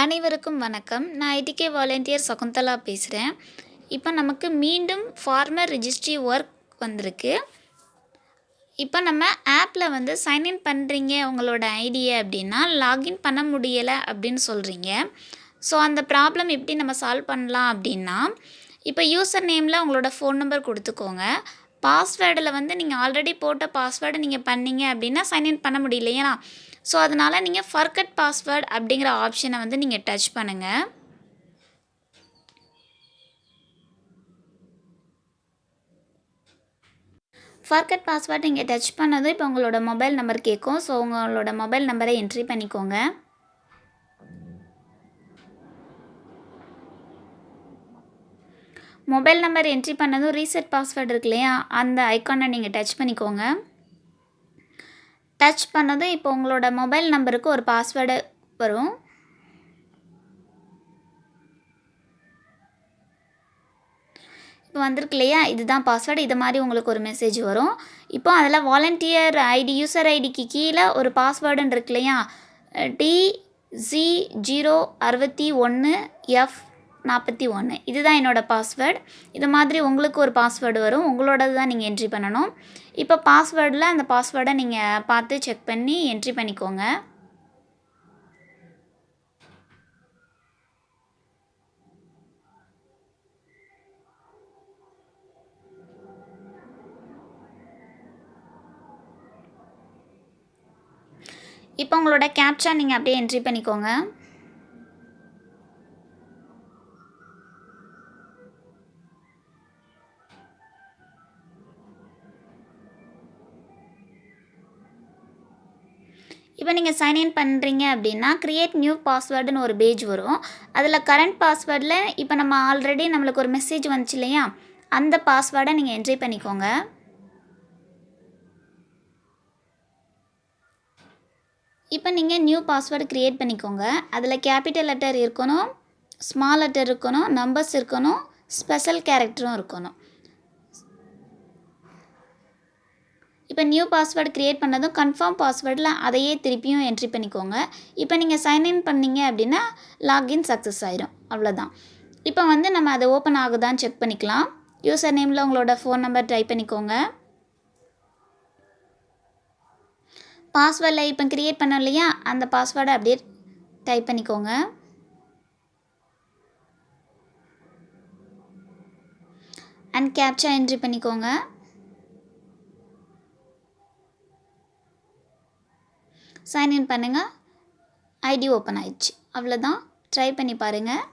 அனைவருக்கும் வணக்கம். நான் ஐடிகே வாலண்டியர் சகுந்தலா பேசுகிறேன் இப்போ நமக்கு மீண்டும் ஃபார்மர் ரிஜிஸ்ட்ரி ஒர்க் வந்திருக்கு. இப்போ நம்ம ஆப்பில் வந்து சைன்இன் பண்ணுறீங்க உங்களோட ஐடியை அப்படின்னா லாகின் பண்ண முடியலை அப்படின்னு சொல்கிறீங்க ஸோ அந்த ப்ராப்ளம் எப்படி நம்ம சால்வ் பண்ணலாம் அப்படின்னா இப்போ யூசர் நேமில் உங்களோட ஃபோன் நம்பர் கொடுத்துக்கோங்க. பாஸ்வேர்டில் வந்து நீங்கள் ஆல்ரெடி போட்ட பாஸ்வேர்டை நீங்கள் பண்ணீங்க அப்படின்னா சைன்இன் பண்ண முடியல ஏன்னா ஸோ அதனால் நீங்கள் ஃபர்கட் பாஸ்வேர்டு அப்படிங்கிற ஆப்ஷனை வந்து நீங்கள் டச் பண்ணுங்கள் ஃபர்கட் பாஸ்வேர்ட் நீங்கள் டச் பண்ணதும் இப்போ உங்களோட மொபைல் நம்பர் கேட்கும் ஸோ உங்களோட மொபைல் நம்பரை என்ட்ரி பண்ணிக்கோங்க. மொபைல் நம்பர் என்ட்ரி பண்ணதும் ரீசெட் பாஸ்வேர்டு இருக்கு இல்லையா? அந்த ஐக்கானை நீங்கள் டச் பண்ணிக்கோங்க. டச் பண்ணதும் இப்போ உங்களோட மொபைல் நம்பருக்கு ஒரு பாஸ்வேர்டு வரும். இப்போ வந்திருக்கு இல்லையா? இதுதான் பாஸ்வேர்டு இது மாதிரி உங்களுக்கு ஒரு மெசேஜ் வரும். இப்போ அதில் வாலண்டியர் ஐடி யூசர் ஐடிக்கு கீழே ஒரு பாஸ்வேர்டுன்னு இருக்கு இல்லையா? டி ஜி ஜீரோ அறுபத்தி ஒன்று எஃப் நாற்பத்தி ஒன்று இதுதான் என்னோடய பாஸ்வேர்டு இது மாதிரி உங்களுக்கு ஒரு பாஸ்வேர்டு வரும். உங்களோடது தான் நீங்கள் என்ட்ரி பண்ணணும். இப்போ பாஸ்வேர்டில் அந்த பாஸ்வேர்டை நீங்கள் பார்த்து செக் பண்ணி என்ட்ரி பண்ணிக்கோங்க. இப்போ உங்களோட கேப்சா நீங்கள் அப்படியே என்ட்ரி பண்ணிக்கோங்க. இப்போ நீங்கள் சைன்இன் பண்ணுறீங்க அப்படின்னா க்ரியேட் நியூ பாஸ்வேர்டுன்னு ஒரு பேஜ் வரும். அதில் கரண்ட் பாஸ்வேர்டில் இப்போ நம்ம ஆல்ரெடி நம்மளுக்கு ஒரு மெசேஜ் வந்துச்சு இல்லையா? அந்த பாஸ்வேர்டை நீங்கள் என்ட்ரி பண்ணிக்கோங்க. இப்போ நீங்கள் நியூ பாஸ்வேர்டு க்ரியேட் பண்ணிக்கோங்க. அதில் கேபிட்டல் லெட்டர் இருக்கணும் ஸ்மால் லெட்டர் இருக்கணும் நம்பர்ஸ் இருக்கணும் ஸ்பெஷல் கேரக்டரும் இருக்கணும். இப்போ நியூ பாஸ்வேர்டு க்ரியேட் பண்ணதும் கன்ஃபார்ம் பாஸ்வேர்டில் அதையே திருப்பியும் என்ட்ரி பண்ணிக்கோங்க. இப்போ நீங்கள் சைன்இன் பண்ணீங்க அப்படின்னா லாகின் சக்ஸஸ் ஆயிரும். அவ்வளோதான் இப்போ வந்து நம்ம அதை ஓப்பன் ஆகுதான்னு செக் பண்ணிக்கலாம். யூசர் நேமில் உங்களோட ஃபோன் நம்பர் டைப் பண்ணிக்கோங்க. பாஸ்வேர்டில் இப்போ க்ரியேட் பண்ணோம் இல்லையா? அந்த பாஸ்வேர்டை அப்படியே டைப் பண்ணிக்கோங்க. அண்ட் கேப்சா என்ட்ரி பண்ணிக்கோங்க. சைன்இன் பண்ணுங்கள் ஐடி ஓப்பன் ஆயிடுச்சு. அவ்வளோதான் ட்ரை பண்ணி பாருங்கள்